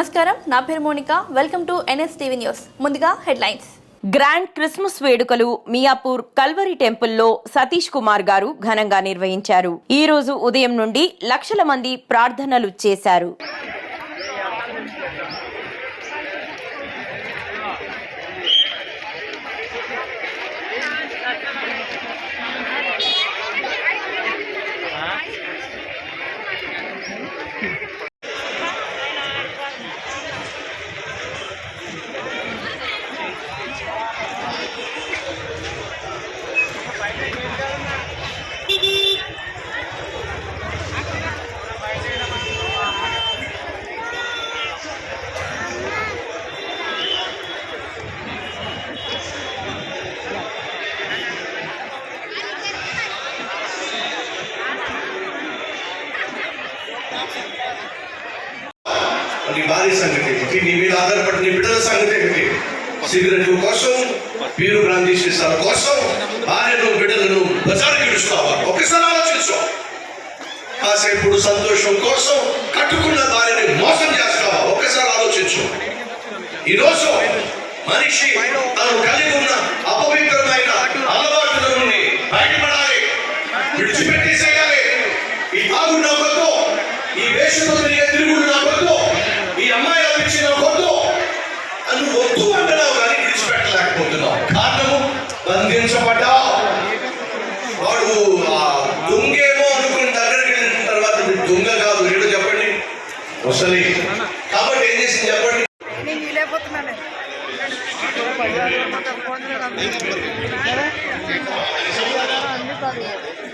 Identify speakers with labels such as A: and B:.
A: నమస్కారం. నా పేరు Monika. Welcome to NS TV news. ముందుగా హెడ్లైన్స్.
B: గ్రాండ్ క్రిస్మస్ వేడుకలు మియాపూర్ కల్వరి టెంపుల్లో సతీష్ కుమార్ గారు ఘనంగా నిర్వహించారు. ఈ రోజు ఉదయం నుండి లక్షల మంది ప్రార్థనలు చేశారు.
C: నీ భార్య సంగతి. ఏమిటి నీ మీద ఆధారపడి నీ బిడ్డల సంగతి ఏమిటి సిగరెట్ కోసం వీరు గాంధీ చేసిన కోసం భార్యను బిడ్డలను బజారుకి ఇడుస్తావా ఒకసారి ఆలోచించు. కాసేపుడు సంతోషం కోసం కట్టుకున్న భార్యని మోసం చేస్తావా? ఒకసారి ఆలోచించు. ఈరోజు మనిషి తను కలిగి ఉన్న అపవిత్రమైన అలవాటుల నుండి బయటపడాలి. విడిచిపెట్టేసేయాలి. ఈ తాగు ఈ వేషంతో తిరిగే తిరుగుడు బంధించబడ్డావు వాడు ఆ దొంగేమో అనుకుని దగ్గరికి వెళ్ళిన తర్వాత దొంగ కాదు ఏడు చెప్పండి వసలి కాబట్టి ఏం చేసింది చెప్పండి
D: నేను వీలైపోతున్నాను అందుకని